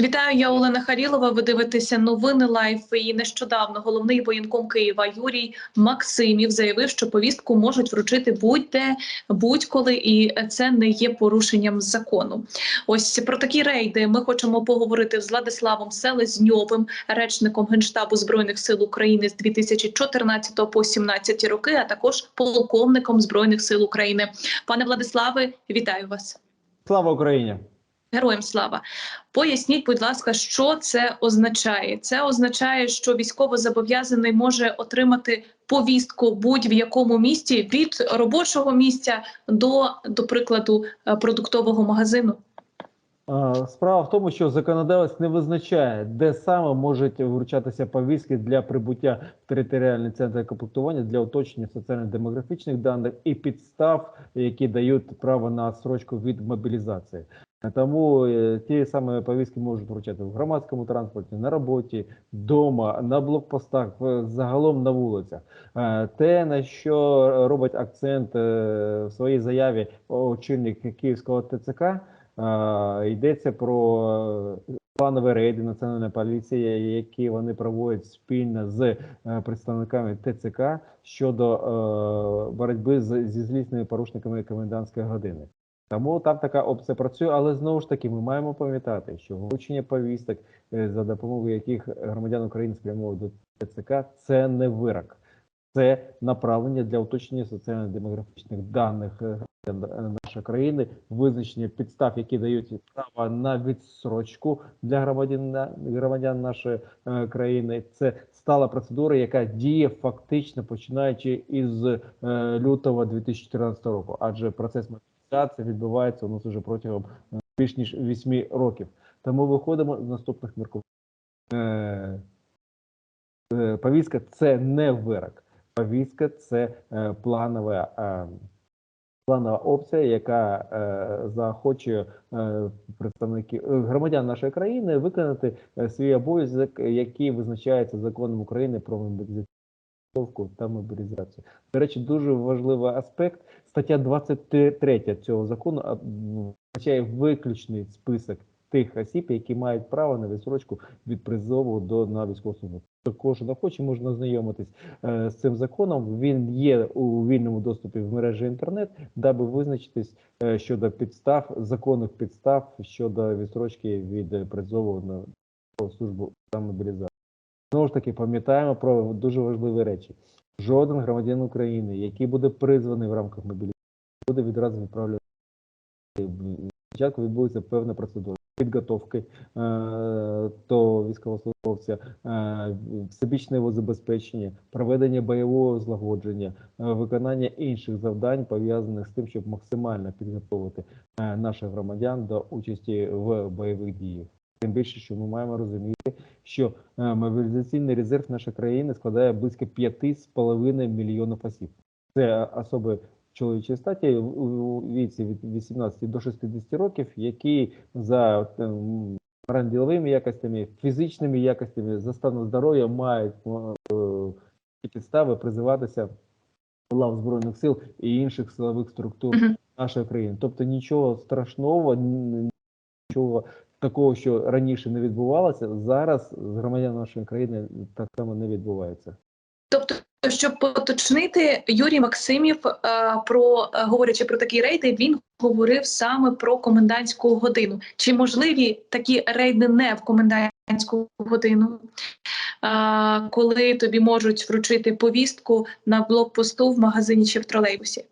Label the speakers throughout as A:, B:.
A: Вітаю, я Олена Харілова. Ви дивитеся новини Лайф. І нещодавно головний воєнком Києва Юрій Максимів заявив, що повістку можуть вручити будь-де, будь-коли, і це не є порушенням закону. Ось про такі рейди ми хочемо поговорити з Владиславом Селезньовим, речником генштабу збройних сил України з 2014 по 2017 роки, а також полковником збройних сил України. Пане Владиславе, вітаю вас.
B: Слава Україні!
A: Героям слава. Поясніть, будь ласка, що це означає? Це означає, що військовозобов'язаний може отримати повістку будь-в якому місті від робочого місця до, до прикладу, е, продуктового магазину.
B: Справа в тому, що законодавець не визначає, де саме можуть вручатися повістки для прибуття в територіальний центр комплектування для уточнення соціально-демографічних даних і підстав, які дають право на строчку від мобілізації. Тому е, ті самі повістки можуть вручати в громадському транспорті, на роботі, вдома, на блокпостах, загалом на вулицях. Е, Те, на що робить акцент е, в своїй заяві очільник Київського ТЦК, йдеться про планові рейди Національної поліції, які вони проводять спільно з представниками ТЦК щодо боротьби зі злісними порушниками комендантської години. Тому там така опція працює, але знову ж таки ми маємо пам'ятати, що вручення повісток, е, за допомогою яких громадян України спрямовують до ТЦК, це не вирок, це направлення для уточнення соціально-демографічних даних е, е, нашої країни, визначення підстав, які дають право на відсрочку для громадян громадян нашої країни. Це стала процедура, яка діє фактично починаючи із лютого 2014 року, адже процес мобілізації відбувається у нас уже протягом е, більш ніж 8 років. Тому виходимо з наступних міркувань. Е, е, повістка це не вирок. Повістка це планова, планова опція, яка заохочує представників громадян нашої країни виконати свій обов'язок, який визначається законом України про мобілізацію та мобілізацію. До речі, дуже важливий аспект. Стаття 23 цього закону а, м, визначає виключний список тих осіб, які мають право на відсрочку від призову до на військову службу. Тобто кожен охоче можна ознайомитись е, з цим законом. Він є у вільному доступі в мережі інтернет, даби визначитись е, щодо підстав, законних підстав щодо відсрочки від призову на службу та мобілізацію. Знову ж таки, пам'ятаємо про дуже важливі речі. Жоден громадянин України, який буде призваний в рамках мобілізації, буде відразу відправлений. Спочатку відбудеться певна процедура підготовки е, до військовослужбовця, е, всебічне його забезпечення, проведення бойового злагодження, е, виконання інших завдань пов'язаних з тим, щоб максимально підготовити наших громадян до участі в бойових діях. Тим більше, що ми маємо розуміти, що е, мобілізаційний резерв нашої країни складає близько 5,5 мільйонів осіб. Це особи чоловічої статі у- віці від 18 до 60 років, які за ем, діловими якостями, фізичними якостями, за станом здоров'я мають е, підстави призиватися лав збройних сил і інших силових структур нашої країни. Тобто нічого страшного, нічого такого, що раніше не відбувалося, зараз з громадян нашої країни так само не відбувається.
A: Тобто, щоб поточнити, Юрій Максимів, е, про е, говорячи про такі рейди, він говорив саме про комендантську годину. Чи можливі такі рейди не в комендантську годину, е, коли тобі можуть вручити повістку на блокпосту в магазині чи в тролейбусі?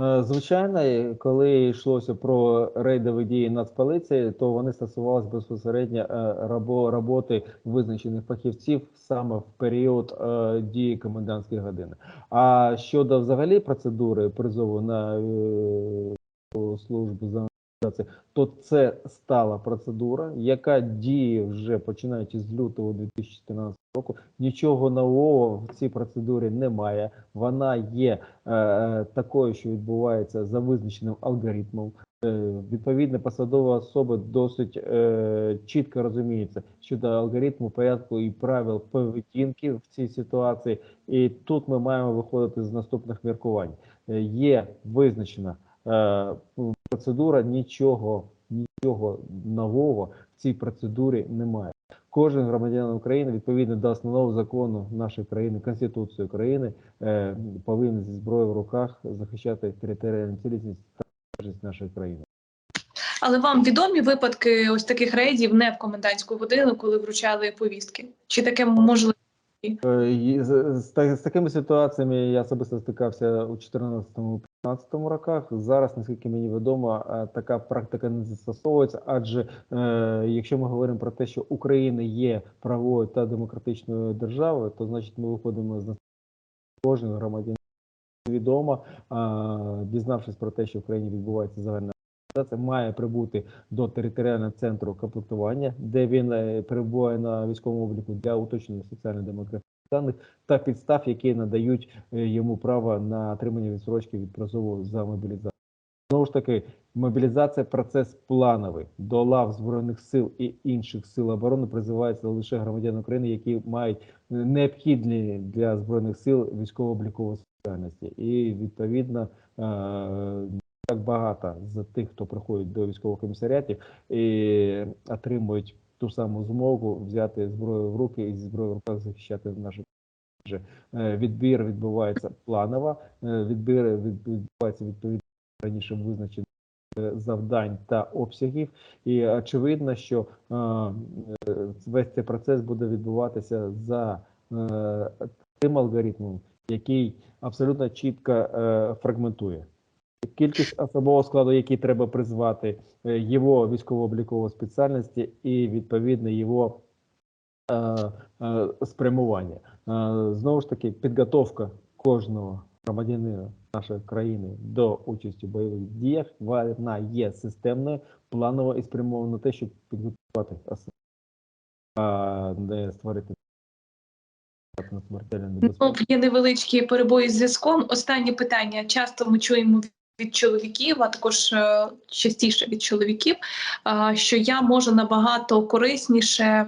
B: Е, Звичайно, коли йшлося про рейдові дії Нацполіції, то вони стосувалися безпосередньо е, роботи визначених фахівців саме в період е, дії комендантської години. А щодо взагалі процедури призову на службу за мобілізацією, то це стала процедура, яка діє вже починаючи з лютого 2014 року. Нічого нового в цій процедурі немає. Вона є е, е, такою, що відбувається за визначеним алгоритмом. Е, Відповідно, посадова особа досить е, чітко розуміється щодо алгоритму, порядку і правил поведінки в цій ситуації. І тут ми маємо виходити з наступних міркувань. Е, є визначена е, процедура, нічого, нічого нового в цій процедурі немає. Кожен громадянин України відповідно до основного закону нашої країни, Конституції України, е, повинен зі зброєю в руках захищати територіальну цілісність та незалежність нашої країни.
A: Але вам відомі випадки ось таких рейдів не в комендантську годину, коли вручали повістки? Чи таке можливо?
B: Е, З, з, з такими ситуаціями я особисто стикався у 2014-2015 роках. Зараз, наскільки мені відомо, е, така практика не застосовується, адже е, якщо ми говоримо про те, що Україна є правовою та демократичною державою, то значить ми виходимо з нас- кожен громадянин відомо, е, дізнавшись про те, що в Україні відбувається загальна мобілізація, має прибути до територіального центру комплектування, де він е, перебуває на військовому обліку для уточнення соціально-демографічних даних та підстав, які надають е, йому право на отримання відсрочки від призову за мобілізацію. Знову ж таки, мобілізація процес плановий. До лав збройних сил і інших сил оборони призиваються лише громадяни України, які мають необхідні для збройних сил військово-облікової спеціальності. І відповідно е, так багато з тих, хто приходить до військових комісаріатів і отримують ту саму змогу взяти зброю в руки і зі зброєю в руках захищати нашу Отже, е, Відбір відбувається планово, е, відбір відбувається відповідно раніше визначених е, завдань та обсягів. І очевидно, що весь цей процес буде відбуватися за тим алгоритмом, який абсолютно чітко фрагментує. Кількість особового складу, який треба призвати, е, його військово-облікової спеціальності і відповідно його е, е, спрямування. Е, Знову ж таки, підготовка кожного громадянина нашої країни до участі в бойових діях вона є системною, планово і спрямована на те, щоб підготувати особу, а не створити
A: Ну, є невеличкі перебої з зв'язком. Останнє питання. Часто ми чуємо від чоловіків, а також е, частіше від чоловіків, що я можу набагато корисніше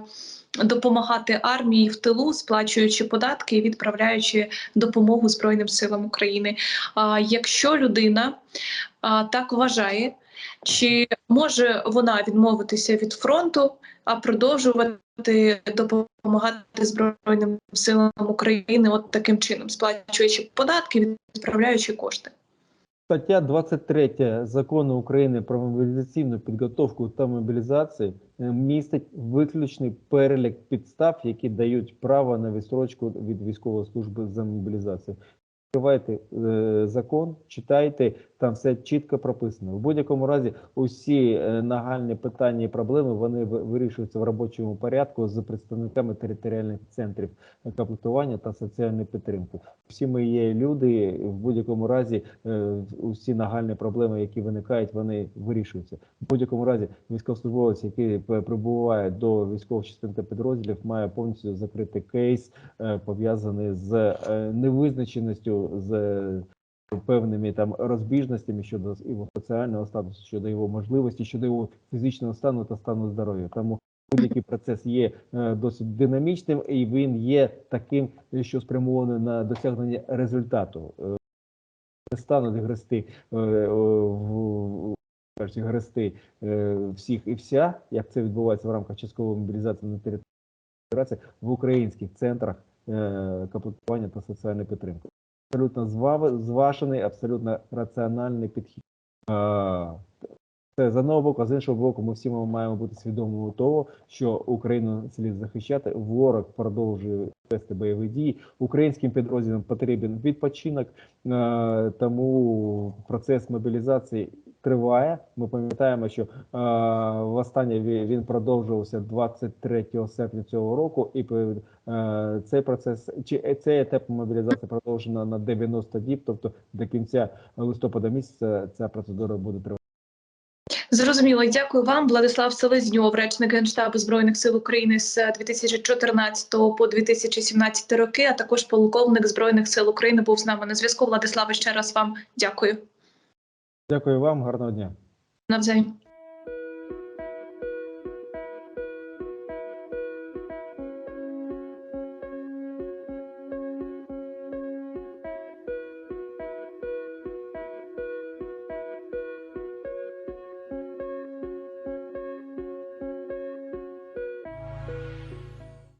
A: допомагати армії в тилу, сплачуючи податки і відправляючи допомогу Збройним силам України. А якщо людина так вважає, чи може вона відмовитися від фронту, а продовжувати допомагати Збройним силам України от таким чином, сплачуючи податки, відправляючи кошти?
B: Стаття 23 закону України про мобілізаційну підготовку та мобілізацію е, містить виключний перелік підстав, які дають право на відстрочку від військової служби за мобілізацію. Відкривайте е, закон, читайте, там все чітко прописано. В будь-якому разі усі е, нагальні питання і проблеми вони вирішуються в робочому порядку з представниками територіальних центрів комплектування та соціальної підтримки. Всі ми є люди. В будь-якому разі е, усі нагальні проблеми, які виникають, вони вирішуються. В будь-якому разі військовослужбовець, який прибуває до військових частин та підрозділів, має повністю закрити кейс, пов'язаний з невизначеністю, з е, певними там розбіжностями щодо його соціального статусу, щодо його можливості, щодо його фізичного стану та стану здоров'я. Тому будь-який процес є е, досить динамічним, і він є таким, що спрямований на досягнення результату. Е, Не стануть грести в грести всіх і вся, як це відбувається в рамках часткової мобілізації на території в українських центрах комплектування та соціальної підтримки. Абсолютно зважений, абсолютно раціональний підхід. Це з одного боку, а з іншого боку, ми всі маємо бути свідомими того, що Україну слід захищати. Ворог продовжує вести бойові дії. Українським підрозділам потрібен відпочинок, тому процес мобілізації триває. Ми пам'ятаємо, що е, востаннє ві- він продовжувався 23 серпня цього року, і е, цей процес чи цей етап мобілізації продовжено на 90 діб, тобто до кінця листопада місяця ця процедура буде тривати.
A: Зрозуміло, дякую вам, Владислав Селезньов, речник Генштабу Збройних сил України з 2014 по 2017 роки, а також полковник Збройних сил України був з нами на зв'язку. Владиславе, ще раз вам дякую.
B: Дякую вам, гарного дня.
A: Навзаєм.